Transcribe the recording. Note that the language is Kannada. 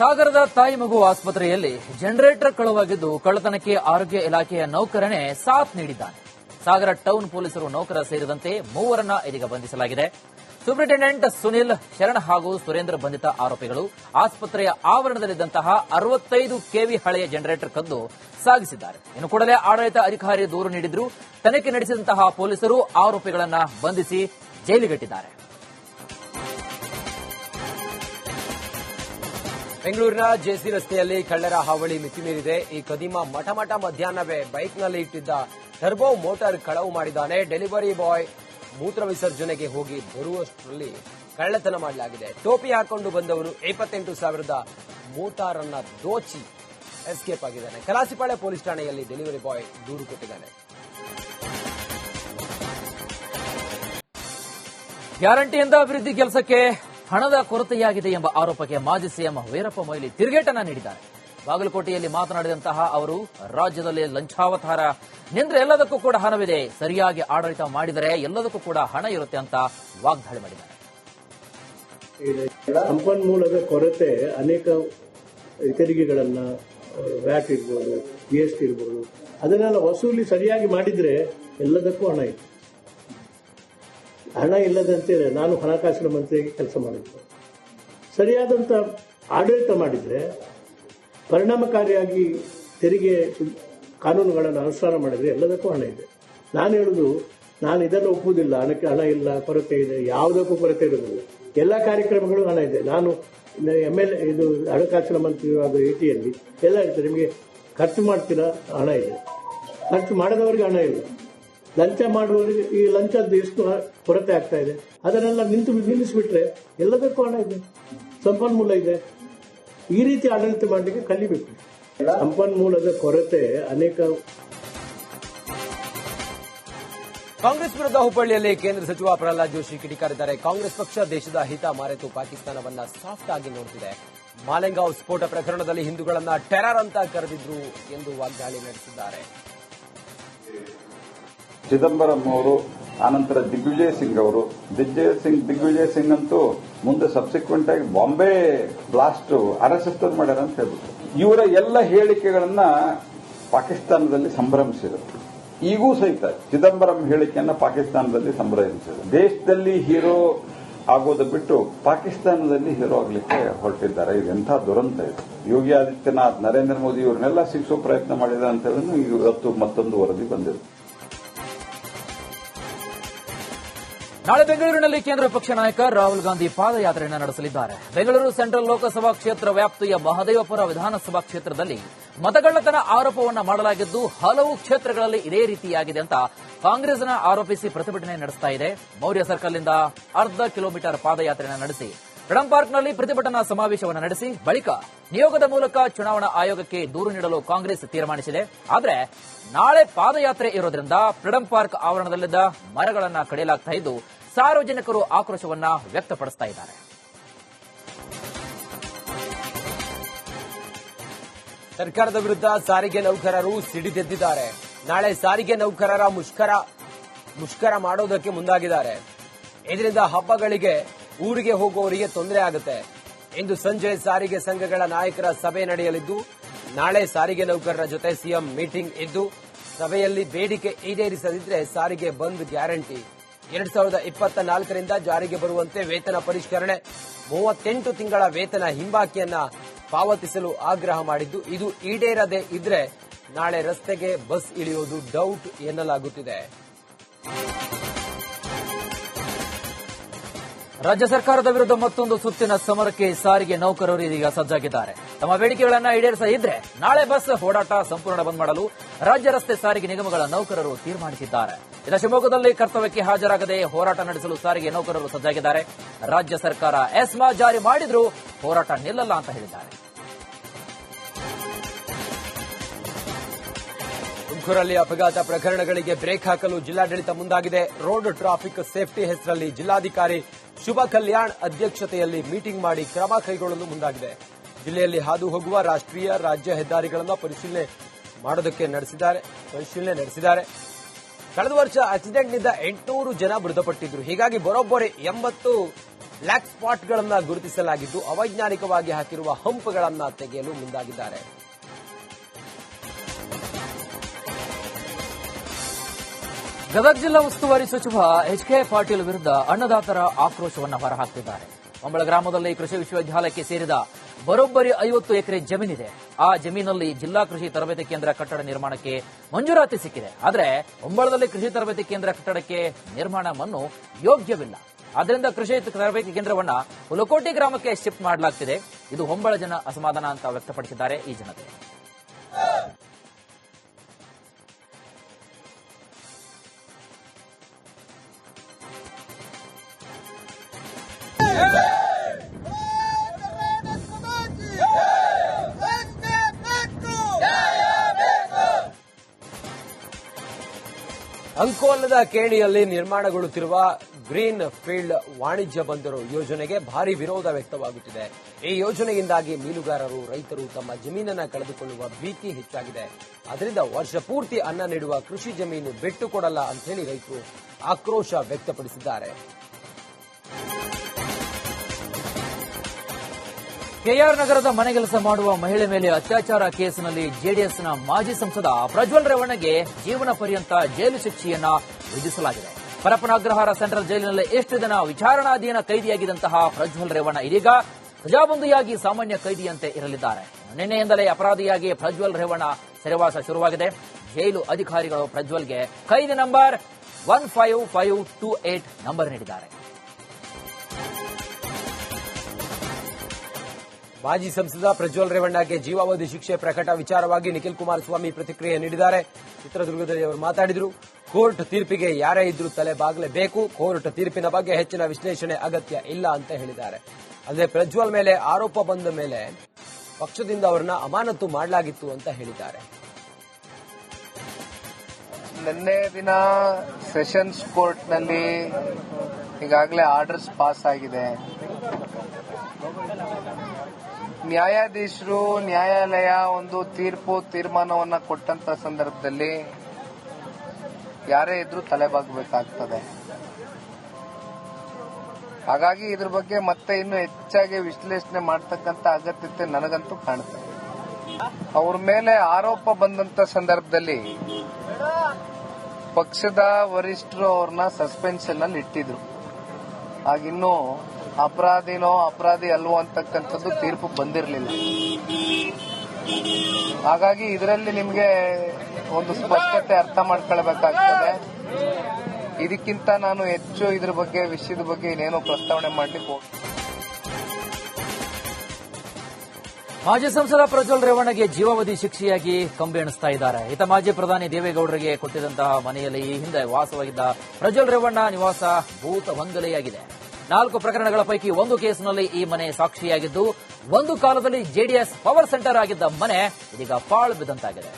ಸಾಗರದ ತಾಯಿ ಮಗು ಆಸ್ಪತ್ರೆಯಲ್ಲಿ ಜನರೇಟರ್ ಕಳುವಾಗಿದ್ದು ಕಳ್ಳತನಕ್ಕೆ ಆರೋಗ್ಯ ಇಲಾಖೆಯ ನೌಕರನೇ ಸಾಥ್ ನೀಡಿದ್ದಾನೆ. ಸಾಗರ ಟೌನ್ ಪೊಲೀಸರು ನೌಕರ ಸೇರಿದಂತೆ ಮೂವರನ್ನ ಇದೀಗ ಬಂಧಿಸಲಾಗಿದೆ. ಸೂಪರಿಂಟೆಂಡೆಂಟ್ ಸುನಿಲ್ ಶರಣ್ ಹಾಗೂ ಸುರೇಂದ್ರ ಬಂಧಿತ ಆರೋಪಿಗಳು ಆಸ್ಪತ್ರೆಯ ಆವರಣದಲ್ಲಿದ್ದಂತಹ ಅರವತ್ತೈದು ಕೆವಿ ಹಳೆಯ ಜನರೇಟರ್ ಕದ್ದು ಸಾಗಿಸಿದ್ದಾರೆ. ಇನ್ನು ಕೂಡಲೇ ಆಡಳಿತ ಅಧಿಕಾರಿ ದೂರು ನೀಡಿದ್ರು ತನಿಖೆ ನಡೆಸಿದಂತಹ ಪೊಲೀಸರು ಆರೋಪಿಗಳನ್ನು ಬಂಧಿಸಿ ಜೈಲಿಗಟ್ಟಿದ್ದಾರೆ. ಬೆಂಗಳೂರಿನ ಜೆಸಿ ರಸ್ತೆಯಲ್ಲಿ ಕಳ್ಳರ ಹಾವಳಿ ಮಿತಿ ಮೀರಿದೆ ಈ ಕದಿಮ ಮಠ ಮಧ್ಯಾಹ್ನವೇ ಬೈಕ್ನಲ್ಲಿ ಇಟ್ಟಿದ್ದ ಟರ್ಬೋ ಮೋಟಾರ್ ಕಳವು ಮಾಡಿದ್ದಾನೆ. ಡೆಲಿವರಿ ಬಾಯ್ ಮೂತ್ರ ವಿಸರ್ಜನೆಗೆ ಹೋಗಿ ಬರುವಷ್ಟರಲ್ಲಿ ಕಳ್ಳತನ ಮಾಡಲಾಗಿದೆ. ಟೋಪಿ ಹಾಕೊಂಡು ಬಂದವನು ಇಪ್ಪತ್ತೆಂಟು ಸಾವಿರದ ಮೋಟಾರ್ ಅನ್ನ ದೋಚಿ ಎಸ್ಕೇಪ್ ಆಗಿದ್ದಾನೆ. ಕಲಾಸಿಪಾಳೆ ಪೊಲೀಸ್ ಠಾಣೆಯಲ್ಲಿ ಡೆಲಿವರಿ ಬಾಯ್ ದೂರು ಕೊಟ್ಟಿದ್ದಾನೆ. ಗ್ಯಾರಂಟಿಯಿಂದ ಅಭಿವೃದ್ಧಿ ಕೆಲಸಕ್ಕೆ ಹಣದ ಕೊರತೆಯಾಗಿದೆ ಎಂಬ ಆರೋಪಕ್ಕೆ ಮಾಜಿ ಸಿಎಂ ವೀರಪ್ಪ ಮೊಯ್ಲಿ ತಿರುಗೇಟನ ನೀಡಿದ್ದಾರೆ. ಬಾಗಲಕೋಟೆಯಲ್ಲಿ ಮಾತನಾಡಿದಂತಹ ಅವರು, ರಾಜ್ಯದಲ್ಲಿ ಲಂಚಾವತಾರ. ನಿಂದ್ರೆ ಎಲ್ಲದಕ್ಕೂ ಕೂಡ ಹಣವಿದೆ. ಸರಿಯಾಗಿ ಆಡಳಿತ ಮಾಡಿದರೆ ಎಲ್ಲದಕ್ಕೂ ಕೂಡ ಹಣ ಇರುತ್ತೆ ಅಂತ ವಾಗ್ದಾಳಿ ಮಾಡಿದ್ದಾರೆ. ಸಂಪನ್ಮೂಲದ ಕೊರತೆ ಅನೇಕ ತೆರಿಗೆಗಳನ್ನ ವ್ಯಾಟ್ ಇರ್ಬೋದು ಜಿ ಎಸ್ ಟಿ ಇರ್ಬೋದು, ಅದನ್ನೆಲ್ಲ ವಸೂಲಿ ಸರಿಯಾಗಿ ಮಾಡಿದ್ರೆ ಎಲ್ಲದಕ್ಕೂ ಹಣ ಇದೆ ಹಣ ಇಲ್ಲದಂತೇಳಿ ನಾನು ಹಣಕಾಸಿನ ಮಂತ್ರಿಯಾಗಿ ಕೆಲಸ ಮಾಡಿದ್ದೆ. ಸರಿಯಾದಂಥ ಆಡಳಿತ ಮಾಡಿದರೆ ಪರಿಣಾಮಕಾರಿಯಾಗಿ ತೆರಿಗೆ ಕಾನೂನುಗಳನ್ನು ಅನುಷ್ಠಾನ ಮಾಡಿದರೆ ಎಲ್ಲದಕ್ಕೂ ಹಣ ಇದೆ. ನಾನು ಹೇಳುದು, ನಾನು ಇದನ್ನು ಒಪ್ಪುವುದಿಲ್ಲ, ಹಣಕ್ಕೆ ಹಣ ಇಲ್ಲ, ಕೊರತೆ ಇದೆ, ಯಾವುದಕ್ಕೂ ಕೊರತೆ ಇರುವುದಿಲ್ಲ. ಎಲ್ಲ ಕಾರ್ಯಕ್ರಮಗಳು ಹಣ ಇದೆ. ನಾನು ಎಂ ಎಲ್ ಇದು ಹಣಕಾಸಿನ ಮಂತ್ರಿ ಅದು ಟಿಯಲ್ಲಿ ಎಲ್ಲ ಇರ್ತದೆ ನಿಮಗೆ ಖರ್ಚು ಮಾಡ್ತೀರಾ? ಹಣ ಇದೆ. ಖರ್ಚು ಮಾಡದವರಿಗೆ ಹಣ ಇಲ್ಲ. ಲಂಚ ಮಾಡುವವರಿಗೆ ಈ ಲಂಚದ್ದು ಎಷ್ಟು ಕೊರತೆ ಆಗ್ತಾ ಇದೆ? ಅದನ್ನೆಲ್ಲ ನಿಂತು ನಿಲ್ಲಿಸಿಬಿಟ್ರೆ ಎಲ್ಲದಕ್ಕೂ ಹಣ ಇದೆ. ಸಂಪನ್ಮೂಲ ಇದೆ. ಈ ರೀತಿ ಆಡಳಿತ ಮಾಡಲಿಕ್ಕೆ ಕಲಿಬೇಕು. ಸಂಪನ್ಮೂಲದ ಕೊರತೆ ಅನೇಕ ಕಾಂಗ್ರೆಸ್ ವಿರುದ್ಧ ಹುಬ್ಬಳ್ಳಿಯಲ್ಲಿ ಕೇಂದ್ರ ಸಚಿವ ಪ್ರಹ್ಲಾದ್ ಜೋಶಿ ಕಿಡಿಕಾರಿದ್ದಾರೆ. ಕಾಂಗ್ರೆಸ್ ಪಕ್ಷ ದೇಶದ ಹಿತ ಮಾರೆತು. ಪಾಕಿಸ್ತಾನವನ್ನ ಸಾಫ್ಟ್ ಆಗಿ ನೋಡ್ತಿದೆ. ಮಾಲೆಂಗಾವ್ ಸ್ಫೋಟ ಪ್ರಕರಣದಲ್ಲಿ ಹಿಂದೂಗಳನ್ನ ಟೆರರ್ ಅಂತ ಕರೆದಿದ್ರು ಎಂದು ವಾಗ್ದಾಳಿ ನಡೆಸಿದ್ದಾರೆ. ಚಿದಂಬರಂ ಅವರು ಆನಂತರ ದಿಗ್ವಿಜಯ್ ಸಿಂಗ್ ಅವರು ದಿಗ್ವಿಜಯ್ ಸಿಂಗ್ ದಿಗ್ವಿಜಯ್ ಸಿಂಗ್ ಅಂತೂ ಮುಂದೆ ಸಬ್ಸಿಕ್ವೆಂಟ್ ಆಗಿ ಬಾಂಬೆ ಬ್ಲಾಸ್ಟ್ ಅರೆಸ್ಟ್ ಮಾಡ್ಯಾರ ಅಂತ ಹೇಳ್ಬಿಟ್ಟು ಇವರ ಎಲ್ಲ ಹೇಳಿಕೆಗಳನ್ನ ಪಾಕಿಸ್ತಾನದಲ್ಲಿ ಸಂಭ್ರಮಿಸಿದರು. ಈಗೂ ಸಹಿತ ಚಿದಂಬರಂ ಹೇಳಿಕೆಯನ್ನ ಪಾಕಿಸ್ತಾನದಲ್ಲಿ ಸಂಭ್ರಮಿಸಿದರು. ದೇಶದಲ್ಲಿ ಹೀರೋ ಆಗೋದು ಬಿಟ್ಟು ಪಾಕಿಸ್ತಾನದಲ್ಲಿ ಹೀರೋ ಆಗಲಿಕ್ಕೆ ಹೊರಟಿದ್ದಾರೆ. ಇದೆಂಥ ದುರಂತ ಇದು. ಯೋಗಿ ಆದಿತ್ಯನಾಥ್, ನರೇಂದ್ರ ಮೋದಿ ಇವರನ್ನೆಲ್ಲ ಶಿಕ್ಷೋ ಪ್ರಯತ್ನ ಮಾಡಿದ ಅಂತ ಹೇಳಿದ್ರು ಇವತ್ತು ಮತ್ತೊಂದು ವರದಿ ಬಂದಿದೆ. ನಾಳೆ ಬೆಂಗಳೂರಿನಲ್ಲಿ ಕೇಂದ್ರ ಪಕ್ಷ ನಾಯಕ ರಾಹುಲ್ ಗಾಂಧಿ ಪಾದಯಾತ್ರೆಯನ್ನು ನಡೆಸಲಿದ್ದಾರೆ. ಬೆಂಗಳೂರು ಸೆಂಟ್ರಲ್ ಲೋಕಸಭಾ ಕ್ಷೇತ್ರ ವ್ಯಾಪ್ತಿಯ ಮಹದೇವಪುರ ವಿಧಾನಸಭಾ ಕ್ಷೇತ್ರದಲ್ಲಿ ಮತಗಳ್ಳತನ ಆರೋಪವನ್ನು ಮಾಡಲಾಗಿದ್ದು, ಹಲವು ಕ್ಷೇತ್ರಗಳಲ್ಲಿ ಇದೇ ರೀತಿಯಾಗಿದೆ ಅಂತ ಕಾಂಗ್ರೆಸ್ನ ಆರೋಪಿಸಿ ಪ್ರತಿಭಟನೆ ನಡೆಸ್ತಾ ಇದೆ. ಮೌರ್ಯ ಸರ್ಕಲ್ನಿಂದ ಅರ್ಧ ಕಿಲೋಮೀಟರ್ ಪಾದಯಾತ್ರೆಯನ್ನು ನಡೆಸಿ ಫ್ರೀಡಂ ಪಾರ್ಕ್ನಲ್ಲಿ ಪ್ರತಿಭಟನಾ ಸಮಾವೇಶವನ್ನು ನಡೆಸಿ ಬಳಿಕ ನಿಯೋಗದ ಮೂಲಕ ಚುನಾವಣಾ ಆಯೋಗಕ್ಕೆ ದೂರು ನೀಡಲು ಕಾಂಗ್ರೆಸ್ ತೀರ್ಮಾನಿಸಿದೆ. ಆದರೆ ನಾಳೆ ಪಾದಯಾತ್ರೆ ಇರೋದ್ರಿಂದ ಫ್ರೀಡಂ ಪಾರ್ಕ್ ಆವರಣದಲ್ಲಿದ್ದ ಮರಗಳನ್ನು ಕಡಿಯಲಾಗ್ತಾ ಇದ್ದು ಸಾರ್ವಜನಿಕರು ಆಕ್ರೋಶವನ್ನ ವ್ಯಕ್ತಪಡಿಸ್ತಾ ಇದ್ದಾರೆ. ಸರ್ಕಾರದ ವಿರುದ್ಧ ಸಾರಿಗೆ ನೌಕರರು ಸಿಡಿದೆದ್ದಿದ್ದಾರೆ ನಾಳೆ ಸಾರಿಗೆ ನೌಕರರ ಮುಷ್ಕರ ಮುಷ್ಕರ ಮಾಡೋದಕ್ಕೆ ಮುಂದಾಗಿದ್ದಾರೆ. ಇದರಿಂದ ಹಬ್ಬಗಳಿಗೆ ಊರಿಗೆ ಹೋಗುವವರಿಗೆ ತೊಂದರೆ ಆಗುತ್ತೆ. ಇಂದು ಸಂಜೆ ಸಾರಿಗೆ ಸಂಘಗಳ ನಾಯಕರ ಸಭೆ ನಡೆಯಲಿದ್ದು, ನಾಳೆ ಸಾರಿಗೆ ನೌಕರರ ಜೊತೆ ಸಿಎಂ ಮೀಟಿಂಗ್ ಇದ್ದು, ಸಭೆಯಲ್ಲಿ ಬೇಡಿಕೆ ಈಡೇರಿಸದಿದ್ರೆ ಸಾರಿಗೆ ಬಂದ್ ಗ್ಯಾರಂಟಿ. ಎರಡ್ ಸಾವಿರದ ಇಪ್ಪತ್ತ ನಾಲ್ಕರಿಂದ ಜಾರಿಗೆ ಬರುವಂತೆ ವೇತನ ಪರಿಷ್ಕರಣೆ, ಮೂವತ್ತೆಂಟು ತಿಂಗಳ ವೇತನ ಹಿಂಬಾಕಿಯನ್ನ ಪಾವತಿಸಲು ಆಗ್ರಹ ಮಾಡಿದ್ದು, ಇದು ಈಡೇರದೆ ಇದ್ರೆ ನಾಳೆ ರಸ್ತೆಗೆ ಬಸ್ ಇಳಿಯೋದು ಡೌಟ್ ಎನ್ನಲಾಗುತ್ತಿದೆ. ರಾಜ್ಯ ಸರ್ಕಾರದ ವಿರುದ್ಧ ಮತ್ತೊಂದು ಸುತ್ತಿನ ಸಮರಕ್ಕೆ ಸಾರಿಗೆ ನೌಕರರು ಇದೀಗ ಸಜ್ಜಾಗಿದ್ದಾರೆ. ತಮ್ಮ ಬೇಡಿಕೆಗಳನ್ನ ಈಡೇರಿಸದಿದ್ರೆ ನಾಳೆ ಬಸ್ ಓಡಾಟ ಸಂಪೂರ್ಣ ಬಂದ್ ಮಾಡಲು ರಾಜ್ಯ ರಸ್ತೆ ಸಾರಿಗೆ ನಿಗಮಗಳ ನೌಕರರು ತೀರ್ಮಾನಿಸಿದ್ದಾರೆ. ಇನ್ನು ಶಿವಮೊಗ್ಗದಲ್ಲಿ ಕರ್ತವ್ಯಕ್ಕೆ ಹಾಜರಾಗದೆ ಹೋರಾಟ ನಡೆಸಲು ಸಾರಿಗೆ ನೌಕರರು ಸಜ್ಜಾಗಿದ್ದಾರೆ. ರಾಜ್ಯ ಸರ್ಕಾರ ಎಸ್ಮಾ ಜಾರಿ ಮಾಡಿದ್ರೂ ಹೋರಾಟ ನಿಲ್ಲಲ್ಲ ಅಂತ ಹೇಳಿದ್ದಾರೆ. ತುಮಕೂರಲ್ಲಿ ಅಪಘಾತ ಪ್ರಕರಣಗಳಿಗೆ ಬ್ರೇಕ್ ಹಾಕಲು ಜಿಲ್ಲಾಡಳಿತ ಮುಂದಾಗಿದೆ. ರೋಡ್ ಟ್ರಾಫಿಕ್ ಸೇಫ್ಟಿ ಹೆಸರಲ್ಲಿ ಜಿಲ್ಲಾಧಿಕಾರಿ ಶುಭ ಕಲ್ಯಾಣ್ ಅಧ್ಯಕ್ಷತೆಯಲ್ಲಿ ಮೀಟಿಂಗ್ ಮಾಡಿ ಕ್ರಮ ಕೈಗೊಳ್ಳಲು ಮುಂದಾಗಿದೆ. ಜಿಲ್ಲೆಯಲ್ಲಿ ಹಾದು ಹೋಗುವ ರಾಷ್ಟ್ರೀಯ ರಾಜ್ಯ ಹೆದ್ದಾರಿಗಳನ್ನು ಪರಿಶೀಲನೆ ಮಾಡೋದಕ್ಕೆ ನಡೆಸಿದ್ದಾರೆ, ಪರಿಶೀಲನೆ ನಡೆಸಿದ್ದಾರೆ. ಕಳೆದ ವರ್ಷ ಆಕ್ಸಿಡೆಂಟ್ನಿಂದ ಎಂಟುನೂರು ಜನ ಮೃತಪಟ್ಟಿದ್ರು. ಹೀಗಾಗಿ ಬರೋಬ್ಬರಿ ಎಂಬತ್ತು ಬ್ಲಾಕ್ ಸ್ಪಾಟ್ಗಳನ್ನು ಗುರುತಿಸಲಾಗಿದ್ದು, ಅವೈಜ್ಞಾನಿಕವಾಗಿ ಹಾಕಿರುವ ಹಂಪ್ಗಳನ್ನು ತೆಗೆಯಲು ಮುಂದಾಗಿದ್ದಾರೆ. ಗದಗ ಜಿಲ್ಲಾ ಉಸ್ತುವಾರಿ ಸಚಿವ ಎಚ್ ಕೆ ಪಾಟೀಲ್ ವಿರುದ್ಧ ಅನ್ನದಾತರ ಆಕ್ರೋಶವನ್ನು ಹೊರಹಾಕ್ತಿದ್ದಾರೆ ಮಂಬಳ ಗ್ರಾಮದಲ್ಲಿ ಕೃಷಿ ವಿಶ್ವವಿದ್ಯಾಲಯಕ್ಕೆ ಸೇರಿದ ಬರೋಬ್ಬರಿ ಐವತ್ತು ಎಕರೆ ಜಮೀನಿದೆ. ಆ ಜಮೀನಲ್ಲಿ ಜಿಲ್ಲಾ ಕೃಷಿ ತರಬೇತಿ ಕೇಂದ್ರ ಕಟ್ಟಡ ನಿರ್ಮಾಣಕ್ಕೆ ಮಂಜೂರಾತಿ ಸಿಕ್ಕಿದೆ. ಆದರೆ ಹೊಂಬಳದಲ್ಲಿ ಕೃಷಿ ತರಬೇತಿ ಕೇಂದ್ರ ಕಟ್ಟಡಕ್ಕೆ ನಿರ್ಮಾಣವನ್ನು ಯೋಗ್ಯವಿಲ್ಲ. ಆದ್ದರಿಂದ ಕೃಷಿ ತರಬೇತಿ ಕೇಂದ್ರವನ್ನು ಹುಲಕೋಟಿ ಗ್ರಾಮಕ್ಕೆ ಶಿಫ್ಟ್ ಮಾಡಲಾಗ್ತಿದೆ. ಇದು ಹೊಂಬಳ ಜನ ಅಸಮಾಧಾನ ಅಂತ ವ್ಯಕ್ತಪಡಿಸಿದ್ದಾರೆ ಈ ಜನತೆ. ಅಂಕೋಲದ ಕೇಣಿಯಲ್ಲಿ ನಿರ್ಮಾಣಗೊಳ್ಳುತ್ತಿರುವ ಗ್ರೀನ್ ಫೀಲ್ಡ್ ವಾಣಿಜ್ಯ ಬಂದರು ಯೋಜನೆಗೆ ಭಾರಿ ವಿರೋಧ ವ್ಯಕ್ತವಾಗುತ್ತಿದೆ. ಈ ಯೋಜನೆಯಿಂದಾಗಿ ಮೀನುಗಾರರು, ರೈತರು ತಮ್ಮ ಜಮೀನನ್ನ ಕಳೆದುಕೊಳ್ಳುವ ಭೀತಿ ಹೆಚ್ಚಾಗಿದೆ. ಅದರಿಂದ ವರ್ಷ ಪೂರ್ತಿ ಅನ್ನ ನೀಡುವ ಕೃಷಿ ಜಮೀನು ಬಿಟ್ಟುಕೊಡಲ್ಲ ಅಂತ ಹೇಳಿ ರೈತರು ಆಕ್ರೋಶ ವ್ಯಕ್ತಪಡಿಸಿದ್ದಾರೆ. ಕೆಆರ್ ನಗರದ ಮನೆಗೆಲಸ ಮಾಡುವ ಮಹಿಳೆ ಮೇಲೆ ಅತ್ಯಾಚಾರ ಕೇಸಿನಲ್ಲಿ ಜೆಡಿಎಸ್ನ ಮಾಜಿ ಸಂಸದ ಪ್ರಜ್ವಲ್ ರೇವಣ್ಣಗೆ ಜೀವನ ಪರ್ಯಂತ ಜೈಲು ಶಿಕ್ಷೆಯನ್ನ ವಿಧಿಸಲಾಗಿದೆ. ಪರಪನಾಗ್ರಹಾರ ಸೆಂಟ್ರಲ್ ಜೈಲಿನಲ್ಲಿ ಎಷ್ಟು ದಿನ ವಿಚಾರಣಾಧೀನ ಕೈದಿಯಾಗಿದ್ದಂತಹ ಪ್ರಜ್ವಲ್ ರೇವಣ್ಣ ಇದೀಗ ಪ್ರಜಾಬಂಧಿಯಾಗಿ ಸಾಮಾನ್ಯ ಕೈದಿಯಂತೆ ಇರಲಿದ್ದಾರೆ. ನಿನ್ನೆಯಿಂದಲೇ ಅಪರಾಧಿಯಾಗಿ ಪ್ರಜ್ವಲ್ ರೇವಣ್ಣ ಸೆರೆವಾಸ ಶುರುವಾಗಿದೆ. ಜೈಲು ಅಧಿಕಾರಿಗಳು ಪ್ರಜ್ವಲ್ಗೆ ಕೈದಿ number one five five two eight number ನೀಡಿದ್ದಾರೆ. ಮಾಜಿ ಸಂಸದ ಪ್ರಜ್ವಲ್ ರೇವಣ್ಣಗೆ ಜೀವಾವಧಿ ಶಿಕ್ಷೆ ಪ್ರಕಟ ವಿಚಾರವಾಗಿ ನಿಖಿಲ್ ಕುಮಾರಸ್ವಾಮಿ ಪ್ರತಿಕ್ರಿಯೆ ನೀಡಿದ್ದಾರೆ. ಚಿತ್ರದುರ್ಗದಲ್ಲಿ ಅವರು ಮಾತಾಡಿದರು. ಕೋರ್ಟ್ ತೀರ್ಪಿಗೆ ಯಾರೇ ಇದ್ರೂ ತಲೆ ಬಾಗಲೇಬೇಕು. ಕೋರ್ಟ್ ತೀರ್ಪಿನ ಬಗ್ಗೆ ಹೆಚ್ಚಿನ ವಿಶ್ಲೇಷಣೆ ಅಗತ್ಯ ಇಲ್ಲ ಅಂತ ಹೇಳಿದ್ದಾರೆ. ಅಲ್ಲದೆ ಪ್ರಜ್ವಲ್ ಮೇಲೆ ಆರೋಪ ಬಂದ ಮೇಲೆ ಪಕ್ಷದಿಂದ ಅವರನ್ನ ಅಮಾನತು ಮಾಡಲಾಗಿತ್ತು ಅಂತ ಹೇಳಿದ್ದಾರೆ. ನಿನ್ನೆ ದಿನ ಸೆಷನ್ಸ್ ಕೋರ್ಟ್ನಲ್ಲಿ ಈಗಾಗಲೇ ಆರ್ಡರ್ಸ್ ಪಾಸ್ ಆಗಿದೆ. ನ್ಯಾಯಾಧೀಶರು ನ್ಯಾಯಾಲಯ ಒಂದು ತೀರ್ಪು ತೀರ್ಮಾನವನ್ನ ಕೊಟ್ಟಂತ ಸಂದರ್ಭದಲ್ಲಿ ಯಾರೇ ಇದ್ರೂ ತಲೆಬಾಗಬೇಕಾಗ್ತದೆ. ಹಾಗಾಗಿ ಇದ್ರ ಬಗ್ಗೆ ಮತ್ತೆ ಇನ್ನು ಹೆಚ್ಚಾಗಿ ವಿಶ್ಲೇಷಣೆ ಮಾಡತಕ್ಕಂತ ಅಗತ್ಯತೆ ನನಗಂತೂ ಕಾಣುತ್ತೆ ಅವ್ರ ಮೇಲೆ ಆರೋಪ ಬಂದಂತ ಸಂದರ್ಭದಲ್ಲಿ ಪಕ್ಷದ ವರಿಷ್ಠರು ಅವ್ರನ್ನ ಸಸ್ಪೆನ್ಷನ್ ಅಲ್ಲಿ ಇಟ್ಟಿದ್ರು ಆಗಿನ್ನೂ ಅಪರಾಧಿನೋ ಅಪರಾಧಿ ಅಲ್ವೋ ಅಂತಕ್ಕಂಥದ್ದು ತೀರ್ಪು ಬಂದಿರಲಿಲ್ಲ. ಹಾಗಾಗಿ ಇದರಲ್ಲಿ ನಿಮಗೆ ಒಂದು ಸ್ಪಷ್ಟತೆ ಅರ್ಥ ಮಾಡ್ಕೊಳ್ಬೇಕಾಗ್ತದೆ. ಇದಕ್ಕಿಂತ ನಾನು ಹೆಚ್ಚು ಇದ್ರ ಬಗ್ಗೆ, ವಿಷಯದ ಬಗ್ಗೆ ಇನ್ನೇನು ಪ್ರಸ್ತಾವನೆ ಮಾಡ್ಲಿಕ್ಕೆ ಹೋಗ್ತೀನಿ ಮಾಜಿ ಸಂಸದ ಪ್ರಜ್ವಲ್ ರೇವಣ್ಣಗೆ ಜೀವಾವಧಿ ಶಿಕ್ಷೆಯಾಗಿ ಕಂಬಿ ಎಣಿಸ್ತಾ ಇದ್ದಾರೆ. ಇತ ಮಾಜಿ ಪ್ರಧಾನಿ ದೇವೇಗೌಡರಿಗೆ ಕೊಟ್ಟಿದ್ದಂತಹ ಮನೆಯಲ್ಲಿ ಈ ಹಿಂದೆ ವಾಸವಾಗಿದ್ದ ಪ್ರಜ್ವಲ್ ರೇವಣ್ಣ ನಿವಾಸ ಭೂತ ಬಂಗಲೆಯಾಗಿದೆ ನಾಲ್ಕು ಪ್ರಕರಣಗಳ ಪೈಕಿ ಒಂದು ಕೇಸ್ನಲ್ಲಿ ಈ ಮನೆ ಸಾಕ್ಷಿಯಾಗಿದ್ದು, ಒಂದು ಕಾಲದಲ್ಲಿ ಜೆಡಿಎಸ್ ಪವರ್ ಸೆಂಟರ್ ಆಗಿದ್ದ ಮನೆ ಇದೀಗ ಪಾಳು ಬಿದ್ದಂತಾಗಿದೆ.